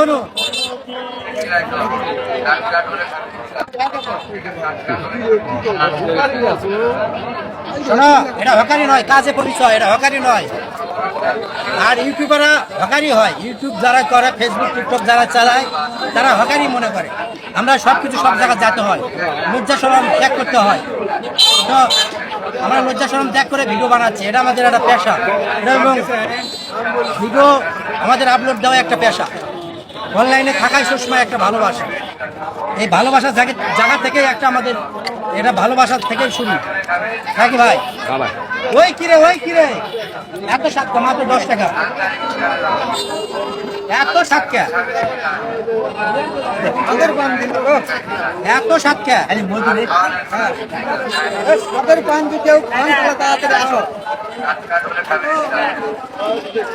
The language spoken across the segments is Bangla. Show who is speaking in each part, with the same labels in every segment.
Speaker 1: তনু শোনো, এটা হকারি নয়, কাজে পরিচয়, এটা হকারি নয়। আর ইউটিউবাররা হকারি হয়। ইউটিউব যারা করে ফেসবুক টিকটক যারা চালায়, তারা হকারি মনে করে। আমরা সব কিছু সব জায়গায় যেতে হয়। লজ্জা সরম ত্যাগ করতে হয়। তো আমরা লজ্জা সরম ত্যাগ করে ভিডিও বানাচ্ছি। এটা আমাদের একটা পেশা। এটা এবং ভিডিও আমাদের আপলোড দেওয়া একটা পেশা। অনলাইনে থাকাই সবসময় একটা ভালোবাসা। এই ভালোবাসার জায়গা জায়গা থেকেই একটা আমাদের এটা ভালোবাসার থেকেই শুরু। নাকি ভাই? ওই কিরে ওই কিরে এত সাতটা মাত্র দশ টাকা। এত সাতটা এত
Speaker 2: পান তাড়াতাড়ি আসো।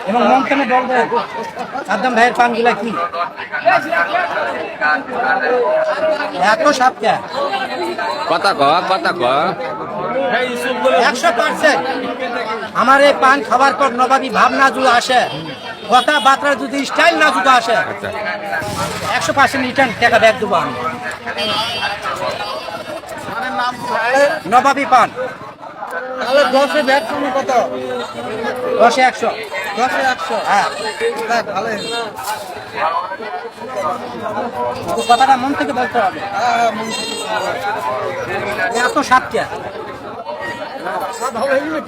Speaker 1: এবং মমতানে বলবে সাদ্দাম ভাইয়ের পানগুলা কি? এত সাতটা
Speaker 3: কথা ক কথা ক
Speaker 1: একশো পার্সেন্ট। আমার এই পান খাবার পর নবাবী ভাবনা যদি আসে কথাবার্তা যদি স্টাইল না যদি আসে একশো পার্সেন্ট রিটার্ন টাকা ব্যাগ দেবো আমি। নবাবী পান।
Speaker 2: তাহলে দশে ব্যাগ কত?
Speaker 1: দশে একশো।
Speaker 2: দশে একশো।
Speaker 1: হ্যাঁ।
Speaker 2: দেখ ভালোই
Speaker 1: কথাটা মন থেকে বলতে হবে।
Speaker 2: হ্যাঁ হ্যাঁ
Speaker 1: এত সাতটা।
Speaker 2: ভালো হয়ে